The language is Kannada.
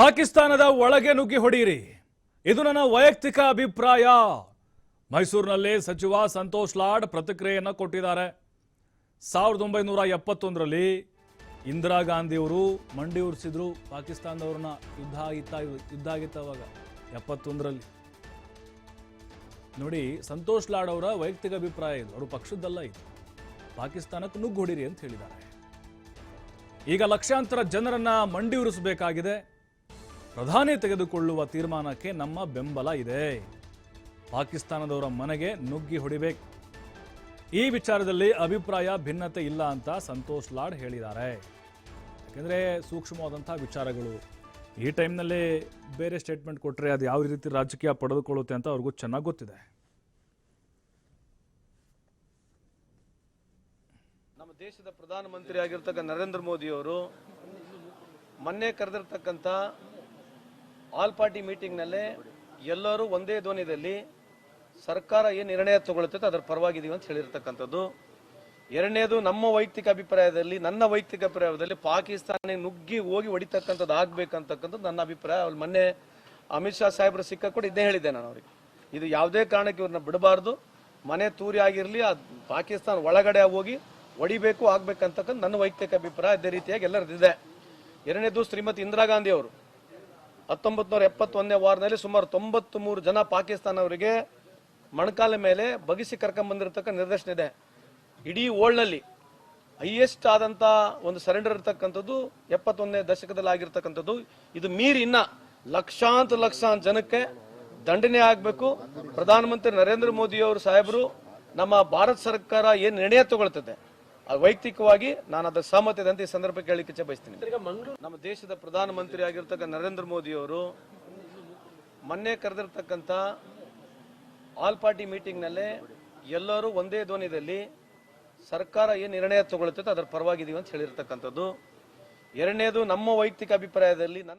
ಪಾಕಿಸ್ತಾನದ ಒಳಗೆ ನುಗ್ಗಿ ಹೊಡೆಯಿರಿ. ಇದು ನನ್ನ ವೈಯಕ್ತಿಕ ಅಭಿಪ್ರಾಯ. ಮೈಸೂರಿನಲ್ಲಿ ಸಚಿವ ಸಂತೋಷ್ ಲಾಡ್ ಪ್ರತಿಕ್ರಿಯೆಯನ್ನು ಕೊಟ್ಟಿದ್ದಾರೆ. ಸಾವಿರದ ಒಂಬೈನೂರ ಎಪ್ಪತ್ತೊಂದರಲ್ಲಿ ಇಂದಿರಾ ಗಾಂಧಿಯವರು ಮಂಡಿ ಉರಿಸಿದ್ರು ಪಾಕಿಸ್ತಾನದವ್ರನ್ನ. ಯುದ್ಧ ಆಗಿತ್ತ ಯುದ್ಧ ಆಗಿತ್ತ ಅವಾಗ, ಎಪ್ಪತ್ತೊಂದರಲ್ಲಿ. ನೋಡಿ, ಸಂತೋಷ್ ಲಾಡ್ ಅವರ ವೈಯಕ್ತಿಕ ಅಭಿಪ್ರಾಯ ಇದು. ಅವರು ಪಕ್ಷದ್ದಲ್ಲ ಇದು. ಪಾಕಿಸ್ತಾನಕ್ಕೆ ನುಗ್ಗು ಹೊಡಿರಿ ಅಂತ ಹೇಳಿದ್ದಾರೆ. ಈಗ ಲಕ್ಷಾಂತರ ಜನರನ್ನ ಮಂಡಿ ಉರಿಸಬೇಕಾಗಿದೆ. ಪ್ರಧಾನಿ ತೆಗೆದುಕೊಳ್ಳುವ ತೀರ್ಮಾನಕ್ಕೆ ನಮ್ಮ ಬೆಂಬಲ ಇದೆ. ಪಾಕಿಸ್ತಾನದವರ ಮನೆಗೆ ನುಗ್ಗಿ ಹೊಡಿಬೇಕು. ಈ ವಿಚಾರದಲ್ಲಿ ಅಭಿಪ್ರಾಯ ಭಿನ್ನತೆ ಇಲ್ಲ ಅಂತ ಸಂತೋಷ್ ಲಾಡ್ ಹೇಳಿದ್ದಾರೆ. ಯಾಕೆಂದರೆ ಸೂಕ್ಷ್ಮವಾದಂಥ ವಿಚಾರಗಳು. ಈ ಟೈಮ್ನಲ್ಲಿ ಬೇರೆ ಸ್ಟೇಟ್ಮೆಂಟ್ ಕೊಟ್ಟರೆ ಅದು ಯಾವ ರೀತಿ ರಾಜಕೀಯ ಪಡೆದುಕೊಳ್ಳುತ್ತೆ ಅಂತ ಅವ್ರಿಗೂ ಚೆನ್ನಾಗಿ ಗೊತ್ತಿದೆ. ನಮ್ಮ ದೇಶದ ಪ್ರಧಾನಮಂತ್ರಿ ಆಗಿರ್ತಕ್ಕ ನರೇಂದ್ರ ಮೋದಿ ಅವರು ಮೊನ್ನೆ ಕರೆದಿರ್ತಕ್ಕಂಥ ಆಲ್ ಪಾರ್ಟಿ ಮೀಟಿಂಗ್ನಲ್ಲೇ ಎಲ್ಲರೂ ಒಂದೇ ಧ್ವನಿಯಲ್ಲಿ ಸರ್ಕಾರ ಏನು ನಿರ್ಣಯ ತಗೊಳ್ತೈತೆ ಅದರ ಪರವಾಗಿದೀವಿ ಅಂತ ಹೇಳಿರ್ತಕ್ಕಂಥದ್ದು. ಎರಡನೇದು ನಮ್ಮ ವೈಯಕ್ತಿಕ ಅಭಿಪ್ರಾಯದಲ್ಲಿ, ನನ್ನ ವೈಯಕ್ತಿಕ ಅಭಿಪ್ರಾಯದಲ್ಲಿ ಪಾಕಿಸ್ತಾನ ನುಗ್ಗಿ ಹೋಗಿ ಹೊಡಿತಕ್ಕಂಥದ್ದು ಆಗ್ಬೇಕಂತಕ್ಕಂಥದ್ದು ನನ್ನ ಅಭಿಪ್ರಾಯ. ಅವ್ರು ಮೊನ್ನೆ ಅಮಿತ್ ಶಾ ಸಾಹೇಬ್ರು ಸಿಕ್ಕ ಕೂಡ ಇದೇ ಹೇಳಿದ್ದೆ ನಾನು ಅವ್ರಿಗೆ. ಇದು ಯಾವುದೇ ಕಾರಣಕ್ಕೆ ಇವ್ರನ್ನ ಬಿಡಬಾರ್ದು. ಮನೆ ತೂರಿ ಆಗಿರಲಿ ಪಾಕಿಸ್ತಾನ ಒಳಗಡೆ ಹೋಗಿ ಹೊಡಿಬೇಕು ಆಗ್ಬೇಕಂತಕ್ಕಂಥ ನನ್ನ ವೈಯಕ್ತಿಕ ಅಭಿಪ್ರಾಯ. ಅದೇ ರೀತಿಯಾಗಿ ಎಲ್ಲರದಿದೆ ಎರಡನೇದು ಶ್ರೀಮತಿ ಇಂದಿರಾ ಗಾಂಧಿ ಅವರು. ಹತ್ತೊಂಬತ್ತು ನೂರ ಎಪ್ಪತ್ತೊಂದನೇ ವಾರದಲ್ಲಿ ಸುಮಾರು ತೊಂಬತ್ತು ಮೂರು ಜನ ಪಾಕಿಸ್ತಾನವರಿಗೆ ಮಣಕಾಲ ಮೇಲೆ ಬಗಿಸಿ ಕರ್ಕೊಂಡ್ಬಂದಿರತಕ್ಕ ನಿರ್ದೇಶನ ಇದೆ. ಇಡೀ ವರ್ಲ್ಡ್ನಲ್ಲಿ ಹೈಯೆಸ್ಟ್ ಆದಂತ ಒಂದು ಸರೆಂಡರ್ ಇರ್ತಕ್ಕಂಥದ್ದು ಎಪ್ಪತ್ತೊಂದನೇ ದಶಕದಲ್ಲಿ ಆಗಿರ್ತಕ್ಕಂಥದ್ದು. ಇದು ಮೀರಿ ಇನ್ನ ಲಕ್ಷಾಂತರ ಜನಕ್ಕೆ ದಂಡನೆ ಆಗಬೇಕು. ಪ್ರಧಾನಮಂತ್ರಿ ನರೇಂದ್ರ ಮೋದಿ ಅವರು ಸಾಹೇಬರು, ನಮ್ಮ ಭಾರತ ಸರ್ಕಾರ ಏನು ನಿರ್ಣಯ ತಗೊಳ್ತದೆ? ವೈಯಕ್ತಿಕವಾಗಿ ನಾನು ಅದರ ಅಂತ ಈ ಸಂದರ್ಭ ಕೇಳಲಿಕ್ಕೆ ಬಯಸ್ತೀನಿ. ನಮ್ಮ ದೇಶದ ಪ್ರಧಾನಮಂತ್ರಿ ಆಗಿರ್ತಕ್ಕ ನರೇಂದ್ರ ಮೋದಿ ಅವರು ಮೊನ್ನೆ ಕರೆದಿರ್ತಕ್ಕಂಥ ಆಲ್ ಪಾರ್ಟಿ ಮೀಟಿಂಗ್ನಲ್ಲೇ ಎಲ್ಲರೂ ಒಂದೇ ಧ್ವನಿಯಲ್ಲಿ ಸರ್ಕಾರ ಏನು ನಿರ್ಣಯ ತಗೊಳುತ್ತೆ ಅದರ ಪರವಾಗಿದೀವಿ ಅಂತ ಹೇಳಿರ್ತಕ್ಕಂಥದ್ದು. ಎರಡನೇದು ನಮ್ಮ ವೈಯಕ್ತಿಕ ಅಭಿಪ್ರಾಯದಲ್ಲಿ ನನ್ನ